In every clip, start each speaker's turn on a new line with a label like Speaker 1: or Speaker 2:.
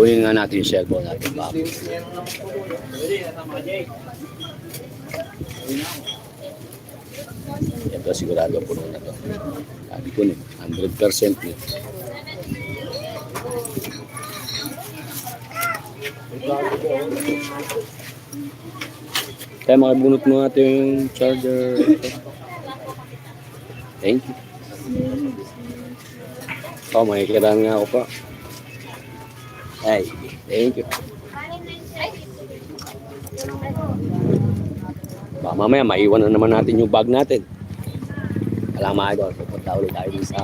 Speaker 1: Kunin nga natin yung cellphone natin. Baka. Ito sigurado puno na to. Sabi ko na, 100% na. Kaya makibunot mo natin yung charger. Thank you. Oh, makikiraan nga ako pa. Ay, thank you. Baka mamaya maiwan na naman natin yung bag natin. Alam mga idol, pupunta ulit tayo sa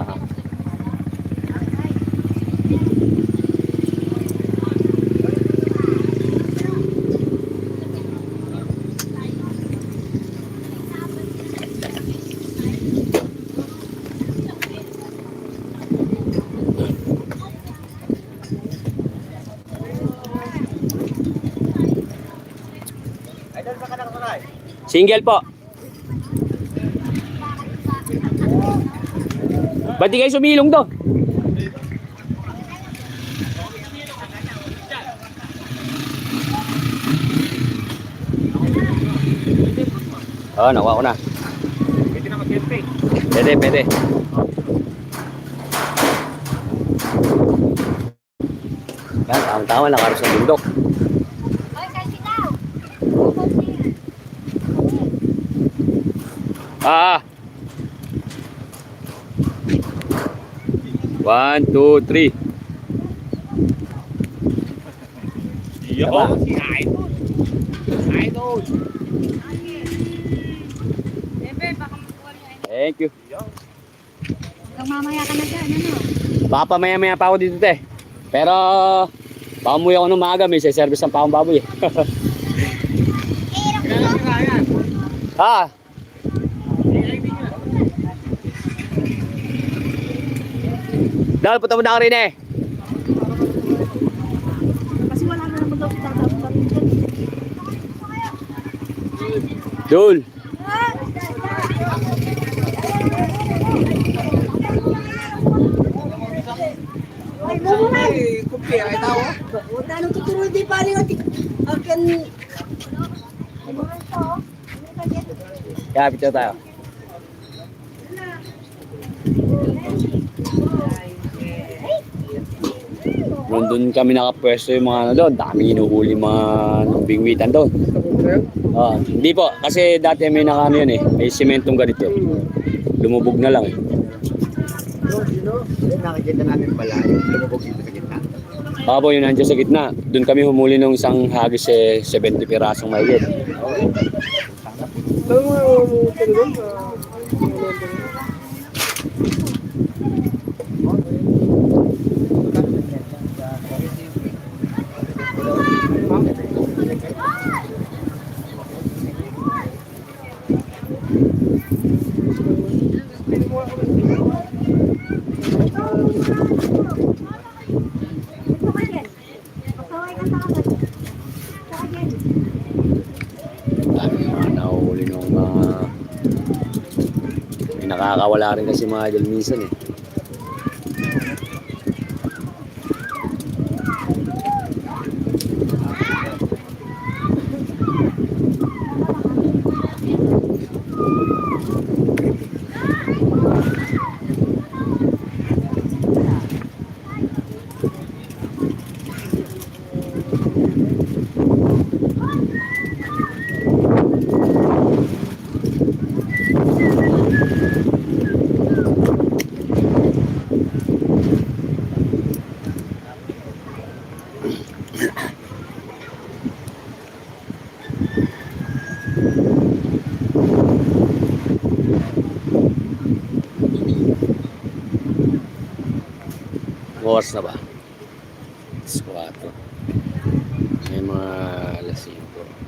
Speaker 1: Single po. Ba't di kayo sumilong? Oo, oh, nakuha ko na.
Speaker 2: Pwede na mag-selfie.
Speaker 1: Pwede, pwede. Yan, tama-tama, nakaros sa bundok.
Speaker 3: Hoy, kasi daw.
Speaker 1: Ah! One, two, three.
Speaker 2: Yo,
Speaker 1: Diba?
Speaker 2: si Idol. Idol.
Speaker 3: Bebe, baka makuha niya.
Speaker 1: Thank you.
Speaker 3: Hanggang mamaya ka na dyan, ano?
Speaker 1: Baka pa maya-maya pa ako dito, te. Pero, baka umuwi ako ng maaga, may service ng pakong baboy. eh. Ha? Dahil punta mo na ka rin eh.
Speaker 3: Kasi wala na naman daw kita dapat pa rin dyan.
Speaker 1: Dul.
Speaker 3: Ay, muna.
Speaker 2: Ay, kumpi, ay tao.
Speaker 3: Huwag na nang tuturo, di pa rin. Akin.
Speaker 1: Kaya picture tayo. Nandun kami nakapwesto yung mga ano doon. Daming inuhuli mga bingwitan doon. Ah, hindi po. Kasi dati may nakano yun eh. May sementong ganito. Lumubog na lang eh.
Speaker 2: Nakikita namin pala yung lumubog dito sa gitna.
Speaker 1: Baka po yun nandiyan sa gitna. Doon kami humuli ng isang hagis eh, 70 pirasong mayigit. Dami mga nahuhuli ng mga... nakakawala rin kasi mga idol minsan eh. Oras na ba? Alas 4. May mga alas 5.